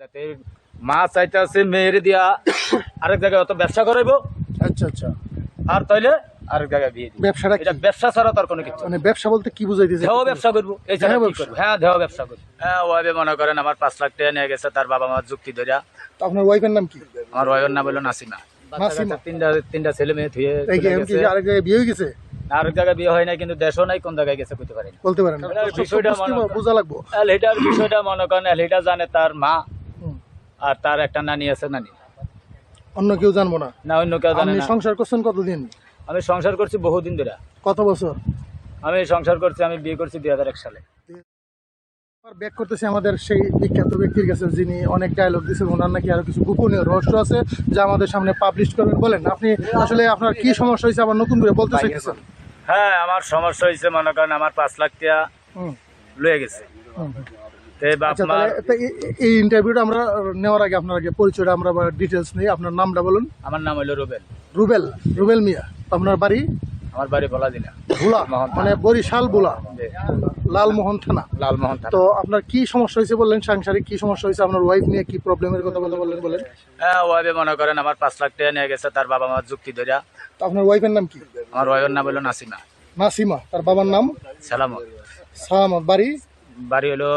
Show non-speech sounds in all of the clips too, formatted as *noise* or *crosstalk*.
তাতে মা চাইতেছে মেয়ের দিয়া আরেক জায়গায় অত ব্যবসা করাইবো। আচ্ছা আচ্ছা। আর তাইলে আরেক জায়গায় বিয়ে ব্যবসাটা এটা ব্যবসা ছাড়া তার কোনো কিছু মানে ব্যবসা বলতে কি বুঝাইতেছে? দেহ ব্যবসা করব। এই ছাড়া কি করব? হ্যাঁ দেহ ব্যবসা করব। হ্যাঁ ওয়াইবে মনে করেন আমার পাঁচ লাখ টাকা নিয়ে গেছে তার বাবা মার যুক্তি ধরিয়া। তো আপনার ওয়াইফের নাম কি? আমার ওয়াইবের নাম হলো নাসিমা। নাসিমা? তিনটা তিনটা ছেলে মেয়ে। আরেক জায়গায় বিয়ে হয়ে গেছে? আরেক জায়গায় বিয়ে হয় নাই কিন্তু দেশও নাই কোন জায়গায় গেছে পারেনি বলতে পারেন বিষয়টা মনে- বোঝা লাগবো। বিষয়টা মনে করেন এটা জানে তার মা। আর তার একটা নানি আছে নানি। অন্য কেউ জানব না? না অন্য কেউ জানে আপনি না। সংসার করছেন কতদিন? আমি সংসার করছি বহুদিন ধরে। কত বছর? আমি সংসার করছি আমি বিয়ে করছি দুই হাজার এক সালে। ব্যাক করতেছি আমাদের সেই বিখ্যাত ব্যক্তির কাছে যিনি অনেক ডায়লগ দিয়েছেন। ওনার নাকি আরও কিছু গোপনীয় রহস্য আছে যা আমাদের সামনে পাবলিশ করবেন। বলেন আপনি আসলে আপনার কি সমস্যা হয়েছে? আবার নতুন করে বলতে চাইতেছেন? হ্যাঁ আমার সমস্যা হয়েছে মনে করেন আমার পাঁচ লাখ টাকা লয়ে গেছে। এই আচ্ছা এই- ইন্টারভিউটা আমরা নেওয়ার আগে আপনার আগে পরিচয়টা আমরা ডিটেলস নিই আপনার নামটা বলুন। আমার নাম রুবেল। রুবেল রুবেল মিয়া। আপনার বাড়ি? আমার বাড়ি বলা দিনা ভোলা মানে বরিশাল ভোলা। লালমোহন থানা। লালমোহন থানা। তো আপনার কি সমস্যা হয়েছে বললেন? সাংসারিক কি সমস্যা হয়েছে? আপনার ওয়াইফ নিয়ে কি প্রবলেমের কথা বলতে বললেন? বলেন হ্যাঁ ওয়াইবে মনে করেন আমার পাঁচ লাখ টাকা নিয়ে গেছে তার বাবা মার যুক্তি ধরিয়া তো আপনার ওয়াইফের নাম কি? আমার ওয়াইবের নাম হলো নাসিমা। নাসিমা। তার বাবার নাম? সালামত। সালামত। বাড়ি? বাড়ি হলো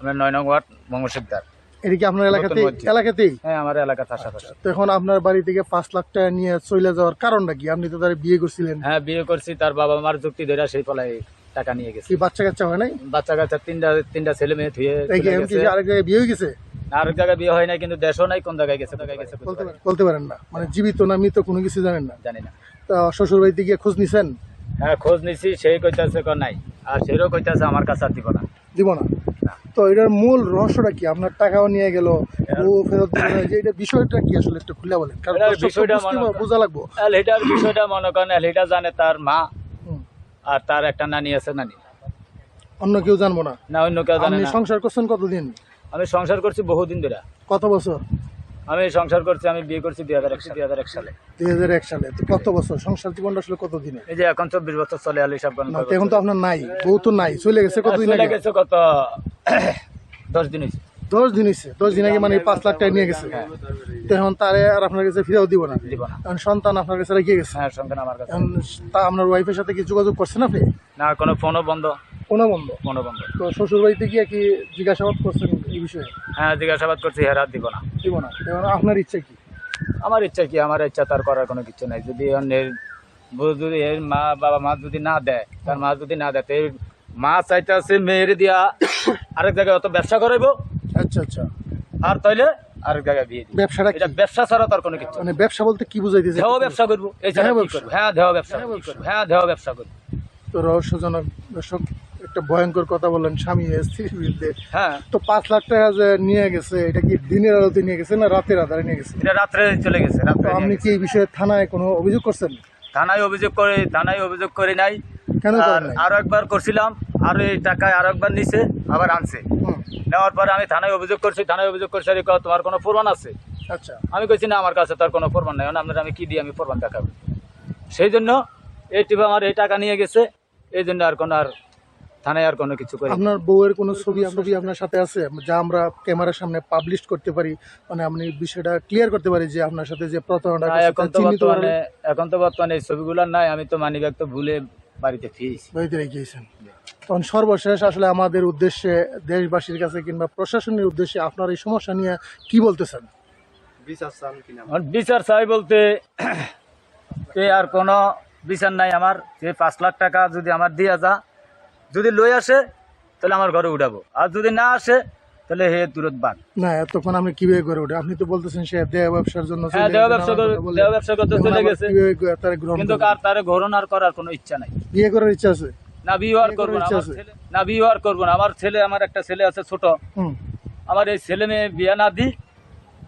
আমার নয় নং ওয়ার্ড মঙ্গলসিকদার এদিকে আপনার এলাকাতেই? এলাকাতেই? হ্যাঁ আমার এলাকার পাশাপাশি। তো আপনার বাড়ি থেকে পাঁচ লাখ টাকা নিয়ে চলে যাওয়ার কারণটা কি? আপনি তো তার বিয়ে করছিলেন। হ্যাঁ বিয়ে করছি তার বাবা মার যুক্তি ধরিয়া সেই পলাই টাকা নিয়ে গেছে। বাচ্চা কাচ্চা হয় নাই? বাচ্চা কাচ্চা তিনটা তিনটা ছেলে মেয়ে। আরেক জায়গায় বিয়ে হয়ে গেছে? আরেক জায়গায় বিয়ে হয় নাই কিন্তু দেশও নাই কোন জায়গায় গেছে জায়গায় গেছে বলতে পারেন না। মানে জীবিত না মৃত কোনো কিছু জানেন না? জানি না। তো শ্বশুর বাড়িতে গিয়ে খোঁজ নিছেন? হ্যাঁ খোঁজ নিছি সেই কইতাছে নাই। আর সেও কইতাছে আমার কাছে দিব না। দিব না। তো এটার মূল রহস্যটা কি? আপনার টাকাও নিয়ে গেল ও ফেরত যে এটা বিষয়টা কি আসলে একটু খুলে বলেন? কারণ বিষয়টা বোঝা লাগবো। বিষয়টা মনে করেন জানে তার মা। আর তার একটা নানি আছে নানি। অন্য কেউ জানব না। না অন্য কেউ জানে সংসার করছেন কতদিন? আমি সংসার করছি বহুদিন ধরে। কত বছর? আমি সংসার করছি আমি বিয়ে করছি দুই হাজার একশো দুই হাজার এক সালে। দুই হাজার এক সালে। তো কত বছর? সংসার জীবনটা আসলে কতদিনে এই যে এখন চব্বিশ বছর চলে আলি তো এখন তো আপনার নাই বউ তো নাই চলে গেছে কতদিন আগে? গেছে কত *coughs* দশ দিন হয়েছে। দশ দিন হয়েছে দশ দিন আগে মানে পাঁচ লাখ টাকা নিয়ে গেছে। তো এখন তারে আর আপনার কাছে ফিরেও দিব না? দিব না। সন্তান আপনার কাছে রেখে গেছে? হ্যাঁ সন্তান আমার কাছে। তা আপনার ওয়াইফের সাথে কি যোগাযোগ করছেন আপনি? না কোনো ফোনও বন্ধ। কোনো বন্ধ ফোনও বন্ধ তো শ্বশুর বাড়িতে গিয়ে কি জিজ্ঞাসাবাদ করছেন এই বিষয়ে? হ্যাঁ জিজ্ঞাসাবাদ করছি হেরা দিব না। দিব না। আপনার ইচ্ছা কি? আমার ইচ্ছা কি আমার ইচ্ছা তার করার কোনো কিছু নাই। যদি অন্যের যদি এর মা বাবা মা যদি না দেয় তার মা যদি না দেয় তো মা চাইতেছে মেয়ের দিয়া আরেক জায়গায় অত ব্যবসা করাইবো। আচ্ছা আচ্ছা। আর তাইলে আরেক জায়গায় বিয়ে ব্যবসাটা এটা ব্যবসা ছাড়া তার কোনো কিছু মানে ব্যবসা বলতে কি বুঝাইতেছে? দেহ ব্যবসা করব এই ব্যবসা? করব? হ্যাঁ দেহ ব্যবসা করব। হ্যাঁ দেহ ব্যবসা করব। তো রহস্যজনক দর্শক একটা ভয়ঙ্কর কথা বললেন স্বামী স্ত্রীর বিরুদ্ধে। হ্যাঁ। তো পাঁচ লাখ টাকা যে নিয়ে গেছে এটা কি দিনের আলোতে নিয়ে গেছে না রাতের আধারে নিয়ে গেছে? এটা রাত্রে চলে গেছে তো আপনি কি এই বিষয়ে থানায় কোনো অভিযোগ করছেন? থানায় অভিযোগ করে থানায় অভিযোগ করে নাই। কেন আর একবার করছিলাম আরও এই টাকায় আরও একবার নিছে আবার আনছে। নেওয়ার পরে আমি থানায় অভিযোগ করছি থানায় অভিযোগ করছি আরে তোমার কোনো প্রমাণ আছে? আচ্ছা। আমি কইছি না আমার কাছে তার কোনো প্রমাণ নাই। আপনার আমি কি দিয়ে আমি প্রমাণ দেখাবো? সেই জন্য এই টিপে আমার এই টাকা নিয়ে গেছে এই জন্য আর কোনো আর থানায় আর কোনো কিছু করি আপনার বউয়ের কোনো ছবি ছবি আপনার সাথে আছে? যা আমরা ক্যামেরার সামনে পাবলিশ করতে পারি মানে আপনি বিষয়টা ক্লিয়ার করতে পারি যে আপনার সাথে যে প্রতারণা এখন তো বর্তমানে এখন তো বর্তমানে এই ছবিগুলো নাই আমি তো মানি ভুলে বাড়িতে ফিরেছি। বাড়িতে রেখেছেন। তখন সর্বশেষ আসলে আমাদের উদ্দেশ্যে দেশবাসীর কাছে কিংবা প্রশাসনের উদ্দেশ্যে আপনার এই সমস্যা নিয়ে কি বলতেছেন? বিচার চাই বলতে এ আর কোনো বিচার নাই আমার। যে পাঁচ লাখ টাকা যদি আমার দিয়া যা যদি লই আসে তাহলে আমার ঘরে উঠাবো। আর যদি না আসে তাহলে হে দূরত বাদ। না এতক্ষণ আপনি কীভাবে করে ওঠে আপনি তো বলতেছেন সে দেহ ব্যবসার জন্য হ্যাঁ দেহ ব্যবসা নানান করে কথা বলে। দেহ ব্যবসা করতে চলে গেছে। কীভাবে গ- তারা গ্রহণ কিন্তু তারে ঘরণ আর করার কোনো ইচ্ছা নাই। বিয়ে করার ইচ্ছা আছে? না বিয়ে করব না। না বিয়ে করব না। আমার ছেলে আমার একটা ছেলে আছে ছোট। আমার এই ছেলে মেয়ে বিয়ে না দিই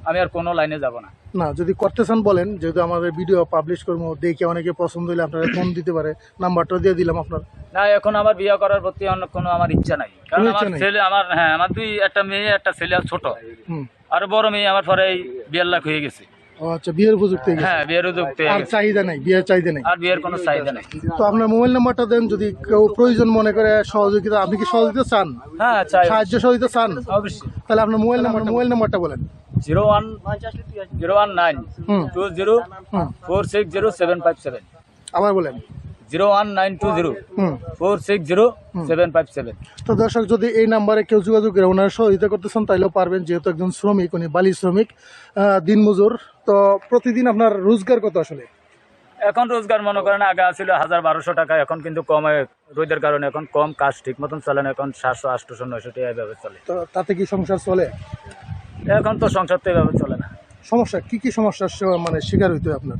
আমি আর কোনো লাইনে যাব না। না যদি করতে চান বলেন যেহেতু আমাদের ভিডিও পাবলিশ করব দেখে অনেকে পছন্দ হলে আপনারা ফোন দিতে পারে নাম্বারটা দিয়ে দিলাম আপনার। না এখন আমার বিয়ে করার প্রতি অন্য কোনো আমার ইচ্ছা নাই। কারণ আমার ছেলে আমার হ্যাঁ আমার দুই একটা মেয়ে একটা ছেলে আর ছোট। আর বড় মেয়ে আমার পরে বিয়ার লাখ হয়ে গেছে। আচ্ছা বিয়ের উপযুক্ত হ্যাঁ বিয়ের উপযুক্ত আর চাহিদা নেই বিয়ের চাহিদা নেই? আর বিয়ের কোনো চাহিদা নেই। তো আপনার মোবাইল নাম্বারটা দেন যদি কেউ প্রয়োজন মনে করে সহযোগিতা আপনি কি সহযোগিতা চান? হ্যাঁ সাহায্য সহযোগিতা চান? অবশ্যই। তাহলে আপনার মোবাইল নাম্বার মোবাইল নাম্বারটা বলেন। Zero one zero one nine two zero four six zero seven five seven. আবার বলেন। Zero one nine two zero four six zero seven five seven. তো দর্শক যদি এই নাম্বারে কেউ যোগাযোগ করে ওনার সহযোগিতা করতেছেন তাইলেও পারবেন যেহেতু একজন শ্রমিক উনি বালি শ্রমিক দিনমজুর। তো প্রতিদিন আপনার রোজগার কত আসলে? এখন রোজগার মনে করেন আগে ছিল হাজার বারোশো টাকা এখন কিন্তু কম রোদের কারণে এখন কম কাজ ঠিক মতন চলে না এখন সাতশো আটশোশো নয়শো টাকা এভাবে চলে। তো তাতে কি সংসার চলে? এখন তো সংসার তো এভাবে চলে না। সমস্যা? কি কি সমস্যার মানে শিকার হইতে আপনার?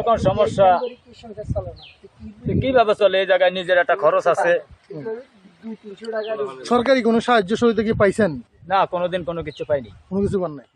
এখন সমস্যা কীভাবে চলে? এই জায়গায় নিজের একটা খরচ আছে। সরকারি কোনো সাহায্য সহযোগিতা কি পাইছেন? না কোনোদিন কোনো কিছু পাইনি। কোনো কিছু পান নাই?